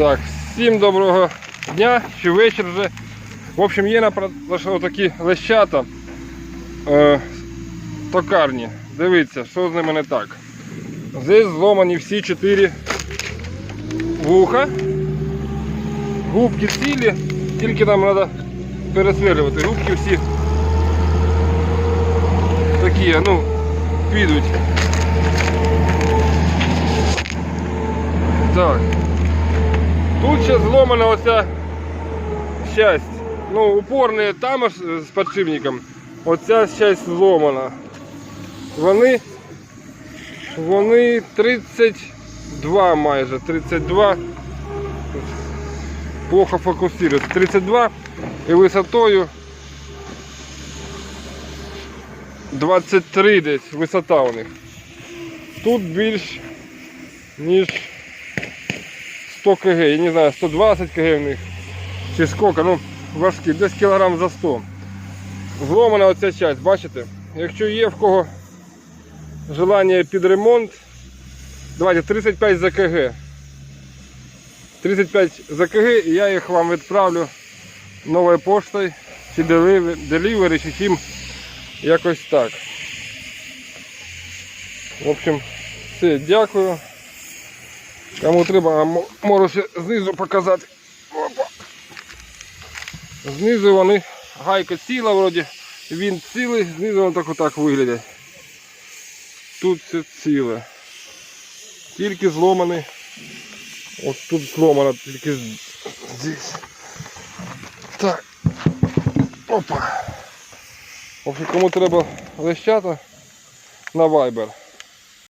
Так, всім доброго дня чи вечір вже. В общем, є на такі лещата е, токарні. Дивіться, що з ними не так. Здесь зломані всі чотири вуха. Губки цілі, тільки нам треба пересверлювати. Губки всі такі, ну, підуть. Так. Тут ще зломана оця часть. Ну, упорний там з подшипником. Оця часть зломана. Вони. Вони 32 майже. 32. Плохо фокусується. 32 і висотою 23 десь висота у них. Тут більш ніж 100 кг, я не знаю, 120 кг в них. Чи скільки, ну важкі, десь кілограм за 100. Зломана оця часть, бачите? Якщо є в кого желання під ремонт, давайте 35 за кг. 35 за кг і я їх вам відправлю новою поштою, чи делівері, чи чим якось так. В общем, все, дякую. Кому треба, можу знизу показати. Опа. Знизу вони гайка ціла вроді, він цілий, знизу вони так отак виглядять. Тут все ціле. Тільки зломаний. Ось тут зломано, тільки здесь. Так. Опа. В кому треба лещата на Viber.